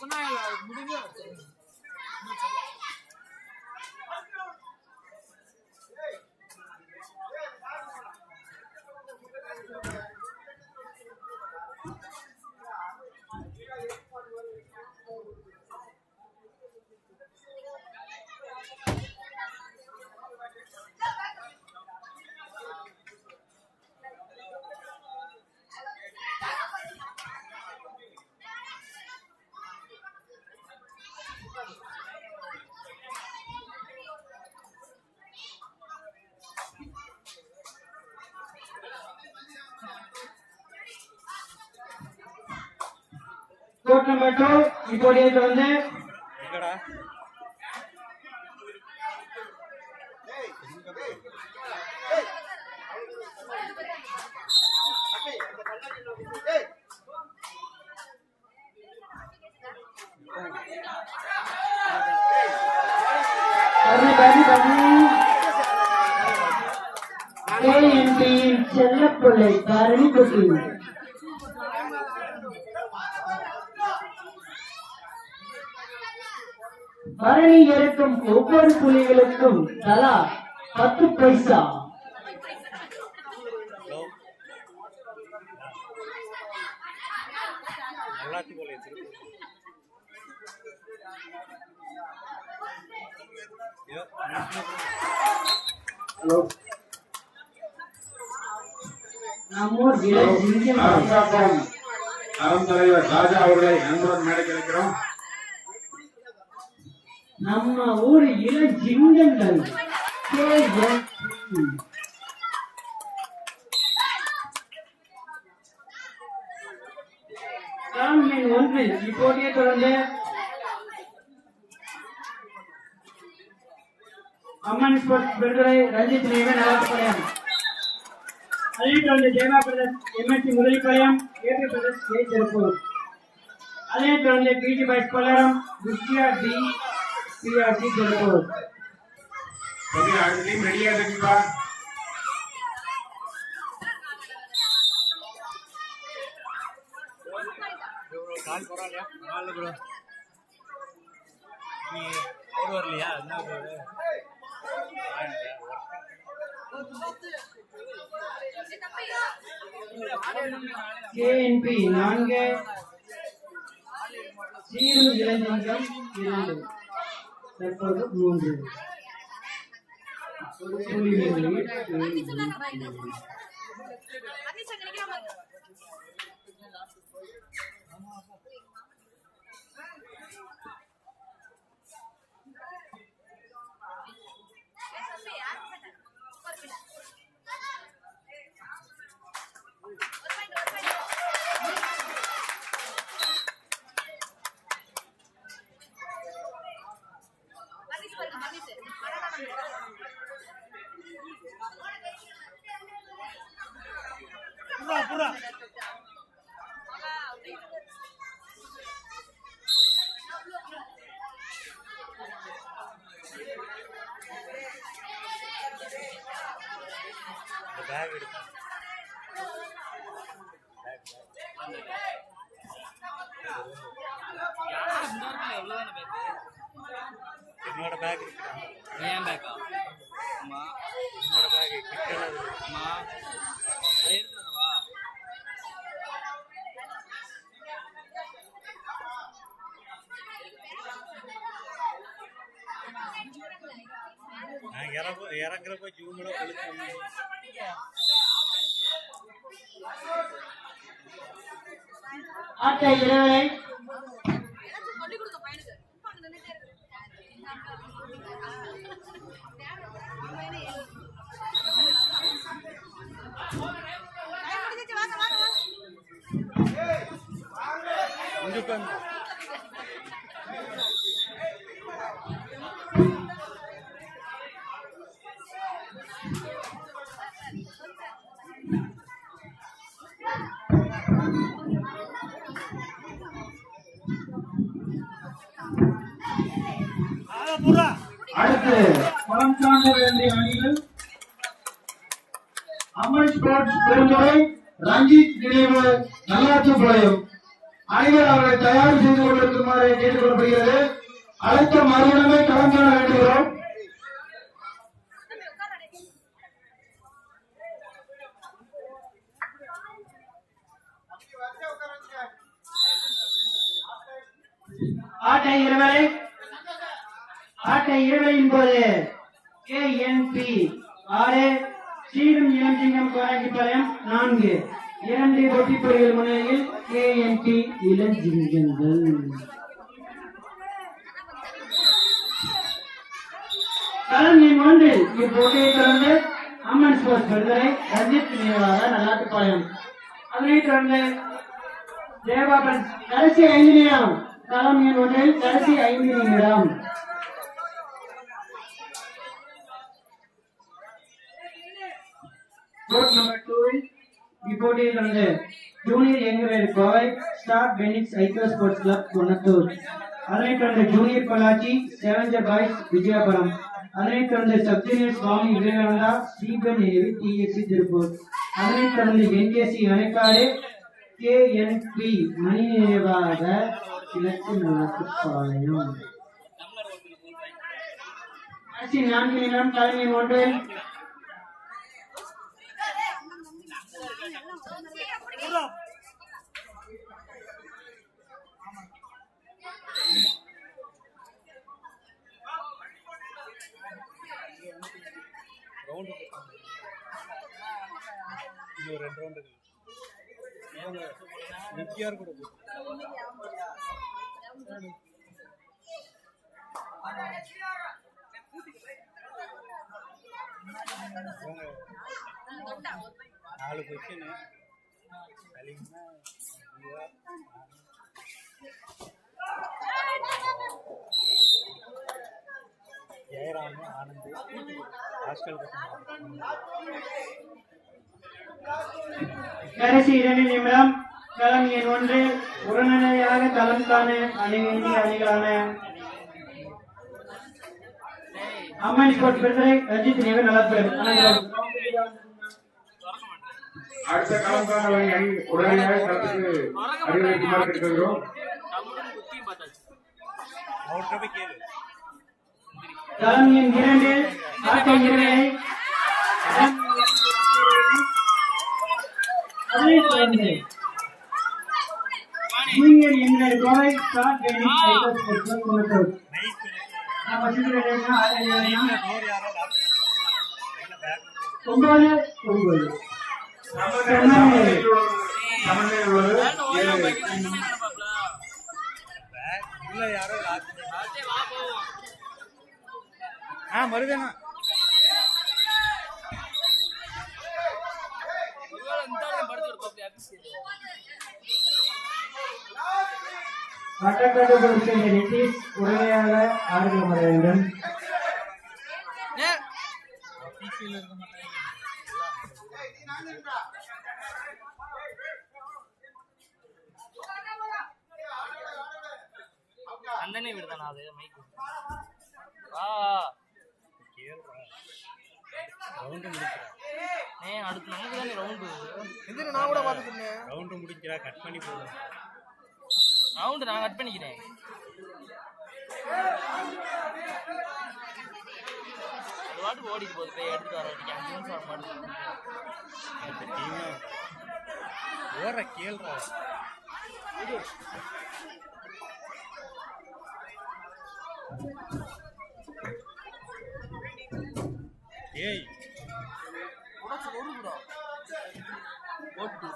Code number two எங்கடா பரணி பரணி பரணி கேஎன்பியின் செல்லப்பிள்ளை பரணி குட்டி. பரணி இருக்கும் ஒவ்வொரு புலிகளுக்கும் தலா பத்து பைசா. ஹலோ. நல்லாத்தி போல அறம் தலைவர் ராஜா அவர்களை அன்புடன் மேடைக்கு இருக்கிறோம் நம்ம ஊர் இள ஜிங்கங்கள் ஒன்று ராம்லின் இப்போதைய தொடர்ந்து அம்மன் ஸ்போர்ட்ஸ் விடுதலை ரஞ்சித் நேவன் நலப்படையம் அதைத் தொடர்ந்து Jayama brothers MSC Muthalipalayam AB brothers A Tiruppur. அதைத் தொடர்ந்து பிஜி பாய்ஸ் பல்லரம் விஷ்யா டி பிஆர்டி திருப்பூர். தம்பி ரெடியா இருக்கீங்களா கால் பரவாயில்லையா பரவாயில்ல ப்ரோ நீ அவர் வரலையா என்ன கேஎன்பி நான்கு சீரும் இளைஞர்கள் இரண்டு தற்போது மூன்று புலிகளில் புறா புறா. பேக் எடுத்து. என்னோட பேக் இருக்குடா ஏன் பேக்கா அம்மா அம்மா அதை எடுத்துட்டு வா நான் இறங்க இறங்குறப்ப ஜூமில் ஆட்ட இடைவேளை கொஞ்சம் உட்காந்து புறா அடுத்து பலம் சார்ந்த வேண்டிய அணிகள். அம்மன் ஸ்போர்ட்ஸ் பெருந்துறை ரஞ்சித் நினைவு நல்லாட்சி பாளையம் அனைவரும் அவர்களை தயார் செய்து கொண்டிருக்குமாறு கேட்டுக்கொள்ளப்படுகிறது. அடுத்த அழைத்த கலந்துள்ள வேண்டுகிறோம். ஆட்டை இருவரை. ஆட்டை இருவரின் போது கே என் பி ஆறு சீரும் இளஞ்சிங்கம் கோராக்கிப்பாளையம் நான்கு. இரண்டு வெற்றிப்பொடிகள் முன்னிலையில் கே என் பி இளஞ்சிங்கங்கள். களம் எண் ஒன்றில் இப்போட்டியை தொடர்ந்து அம்மன் ஸ்போர்ட்ஸ் விடுதலை ரஞ்சித் நினைவாக நல்லாட்டுப்பாளையம். அதனைத் தொடர்ந்து தேவாபன் கடைசி ஐந்து நிமிடம் களம் எண் ஒன்றில் கடைசி ஐந்து நிமிடம் நம்பர் டூவில் இப்போட்டியில் தொடர்ந்து ஜூனியர் யங்குவேர் கோவை ஸ்டார் பெனிக்ஸ் ஐக்கிய ஸ்போர்ட்ஸ் கிளப் குன்னத்தூர் அதனைத் தொடர்ந்து ஜூனியர் பொள்ளாச்சி செவஞ்சர் பாய்ஸ் விஜயபுரம் அதனைத் தொடர்ந்து சப் ஜூனியர் சுவாமி விவேகானந்தா ஸ்ரீபன் ஏவி டிஎஸ்சி திருப்பூர் அதனைத் தொடர்ந்து என்கேசி அணைக்காடு கே என் பி மணி நினைவாக கிழக்கு நலத்துப்பாளையம் நான்கு நிமிடம் தலைமை ஒன்றில் ரவுண்டு இன்னும் ரெண்டு ரவுண்டு நித்தியார் கூட நாலு கொஸ்டின் ஜெயராமு ஆனந்த் ஹாஸ்டல் கடைசி இரண்டு நிமிடம் களம் எண் ஒன்று உடனடியாக களம் காண அணி அணிகளான அம்மன் கோட் விடுதலை ரஞ்சித் நினைவு நலப்பெறும். அடுத்த அணி உடனடியாக களத்துக்கு அறிவுரைக்குமாறு கேளு களம் எண் இரண்டு ஜூனியர் என்கிற கோவை ஒன்பது ஒன்பது. ஆ மருதேனா. ஒருவேளை இந்த ஆளு உடனடியாக ஆறுதல் வர வேண்டும் அந்தனே விடுதானா அது மைக்கு வா. ரவுண்டு முடிக்கிறா நே அடுத்து நமக்கு தானே ரவுண்டு நான் கூட பார்த்துக்கிட்டேன் ரவுண்டு முடிக்கிறா கட் பண்ணி போடுறேன் ரவுண்டு நான் கட் பண்ணிக்கிறேன். அது பாட்டுக்கு ஓடிட்டு போகுது. போய் எடுத்துட்டு வர அடிக்க அஞ்சு நிமிஷம் டீம் ஓடுற கேள்றா. ஏய். உடச்சு ஒரு போட்டு.